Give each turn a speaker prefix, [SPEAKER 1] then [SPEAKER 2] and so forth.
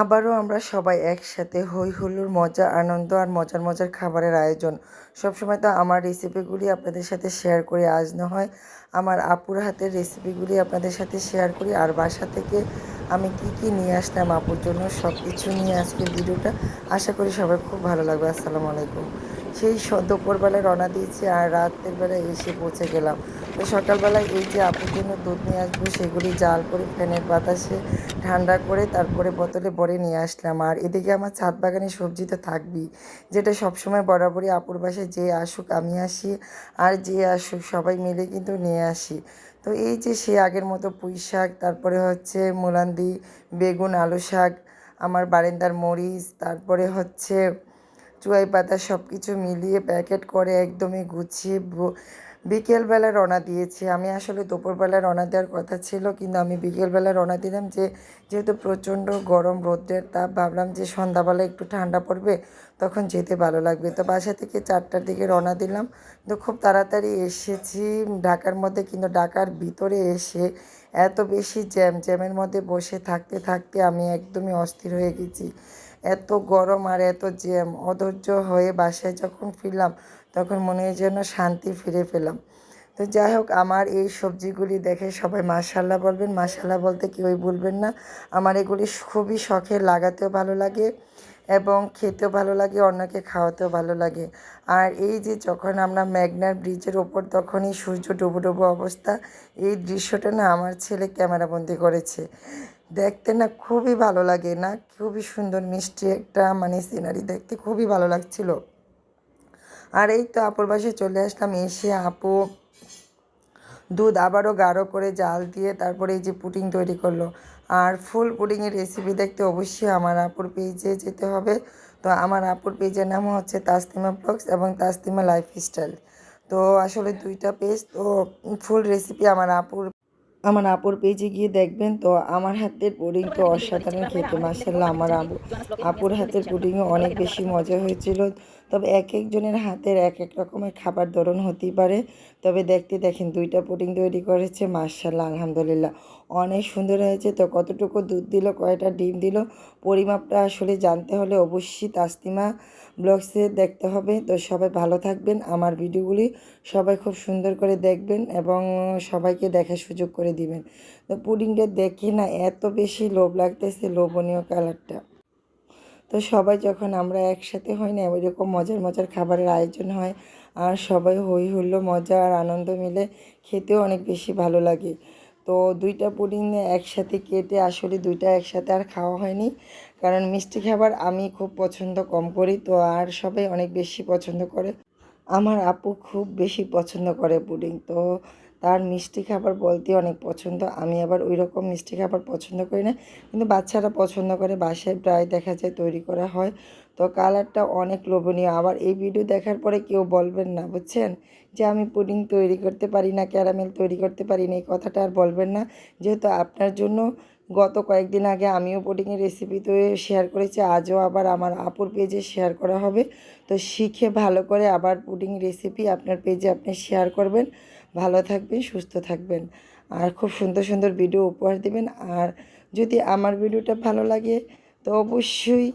[SPEAKER 1] আবারও আমরা সবাই একসাথে হই হুল্লোর মজা, আনন্দ আর মজার মজার খাবারের আয়োজন। সবসময় তো আমার রেসিপিগুলি আপনাদের সাথে শেয়ার করি, আজ না হয় আমার আপুর হাতের রেসিপিগুলি আপনাদের সাথে শেয়ার করি, আর বাসা থেকে আমি কি কি নিয়ে আসলাম, আপুর জন্য সব কিছু নিয়ে আজকের ভিডিওটা। আশা করি সবাই খুব ভালো লাগবে, আসসালামু আলাইকুম। সেই দুপুরবেলায় রওনা দিয়েছি আর রাতের বেলায় এসে পৌঁছে গেলাম। তো সকালবেলায় এই যে আপুর জন্য দুধ নিয়ে আসব, সেগুলি জাল করে ফ্যানের বাতাসে ঠান্ডা করে তারপরে বোতলে ভরে নিয়ে আসলাম। আর এদিকে আমার ছাদ বাগানে সবজি তো থাকবেই, যেটা সবসময় বরাবরই আপুর বাসায় যে আসুক আমি আসি, আর যে আসুক সবাই মিলে কিন্তু নিয়ে আসি। তো এই যে সে আগের মতো পুঁই শাক, তারপরে হচ্ছে মুলান্দি, বেগুন, আলু শাক, আমার বারেন্দার মরিচ, তারপরে হচ্ছে চুয়াই পাতা সব কিছু মিলিয়ে প্যাকেট করে একদমই গুছিয়ে বিকেলবেলা রওনা দিয়েছি। আমি আসলে দুপুরবেলা রওনা দেওয়ার কথা ছিল, কিন্তু আমি বিকেলবেলা রওনা দিলাম যে, যেহেতু প্রচণ্ড গরম রোদ্রের তাপ, ভাবলাম যে সন্ধ্যাবেলা একটু ঠান্ডা পড়বে, তখন যেতে ভালো লাগবে। তো বাসা থেকে চারটার দিকে রওনা দিলাম। তো খুব তাড়াতাড়ি এসেছি ঢাকার মধ্যে, কিন্তু ঢাকার ভিতরে এসে এত বেশি জ্যাম, জ্যামের মধ্যে বসে থাকতে থাকতে আমি একদমই অস্থির হয়ে গেছি। এত গরম আর এত জ্যাম, অধৈর্য হয়ে বাসায় যখন ফিরলাম, তখন মনে হয় যেন শান্তি ফিরে পেলাম। তো যাই হোক, আমার এই সবজিগুলি দেখে সবাই মাশাল্লাহ বলবেন মাসাল্লাহ বলতে কেউই বলবেন না। আমার এগুলি খুবই শখে, লাগাতেও ভালো লাগে। এবং খেতেও ভালো লাগে, অন্যকে খাওয়াতেও ভালো লাগে। আর এই যে যখন আমরা ম্যাগনার ব্রিজের ওপর তখনই সূর্য ডুবো ডুবো অবস্থা, এই দৃশ্যটা না আমার ছেলে ক্যামেরাবন্দি করেছে। দেখতে না খুবই ভালো লাগে না, খুবই সুন্দর, মিষ্টি একটা মানে সিনারি দেখতে খুবই ভালো লাগছিল। আর এই তো আপুর বাসায় চলে আসলাম, এসে আপু দুধ আবারও গাঢ় করে জাল দিয়ে তারপরে এই যে পুটিং তৈরি করল। আর ফুল পুডিংয়ের রেসিপি দেখতে অবশ্যই আমার আপুর পেজে যেতে হবে। তো আমার আপুর পেজের নাম হচ্ছে তাসতিমা ব্লগস এবং তাসতিমা লাইফস্টাইল তো আসলে দুইটা পেজ তো ফুল রেসিপি আমার আপুর আমার আপুর পেজে গিয়ে দেখবেন। তো আমার হাতের পুডিং তো অসাধারণ খেতে মাসাল্লাহ আমার আপুর হাতের পুডিংও অনেক বেশি মজা হয়েছিল। তবে এক একজনের হাতের এক এক রকমের খাবার ধরন হতেই পারে। তবে দেখতে দেখেন, দুইটা পুডিং তৈরি করেছে মাসাল্লাহ আলহামদুলিল্লাহ। অনেক সুন্দর হয়েছে তো, কতটুকু দুধ দিল, কয়টা ডিম দিল, পরিমাপটা আসলে জানতে হলে অবশ্যই তাস্তিমা ব্লগসে দেখতে হবে। তো সবাই ভালো থাকবেন, আমার ভিডিওগুলি সবাই খুব সুন্দর করে দেখবেন এবং সবাইকে দেখার সুযোগ করে দিবেন। তো পুডিংটা দেখে না, এত বেশি লোভ লাগতেছে, লোভনীয় কালারটা তো সবাই যখন আমরা একসাথে হই না এরকম মজার মজার খাবারের আয়োজন হয়। আর সবাই হই হুল্লো মজা আর আনন্দ মিলে খেতেও অনেক বেশি ভালো লাগে। তো দুইটা পুডিং একসাথে কেটে আসলে দুইটা একসাথে আর খাওয়া হয়নি। কারণ মিষ্টি খাবার আমি খুব পছন্দ কম করি, তো আর সবাই অনেক বেশি পছন্দ করে। আমার আপু খুব বেশি পছন্দ করে পুডিং, তো তার মিষ্টি খাবার বলতে অনেক পছন্দ। আমি আবার ওই রকম মিষ্টি খাবার পছন্দ করি না। কিন্তু বাচ্চারা পছন্দ করে, বাসায় প্রায় দেখা যায় তৈরি করা হয়। তো কালারটা অনেক লোভনীয়। আবার এই ভিডিও দেখার পরে কেউ বলবেন না, বুঝছেন? যে আমি পুডিং তৈরি করতে পারি না, ক্যারামেল তৈরি করতে পারি না, এই কথাটা আর বলবেন না। যেহেতু আপনার জন্য গত কয়েকদিন আগে আমিও পুডিংয়ের রেসিপি তো শেয়ার করেছি, আজও আবার আমার আপুর পেজে শেয়ার করা হবে। তো শিখে ভালো করে আবার পুডিং রেসিপি আপনার পেজে আপনি শেয়ার করবেন। ভালো থাকবেন, সুস্থ থাকবেন। আর খুব সুন্দর সুন্দর ভিডিও উপহার দেবেন। আর যদি আমার ভিডিওটা ভালো লাগে, তো অবশ্যই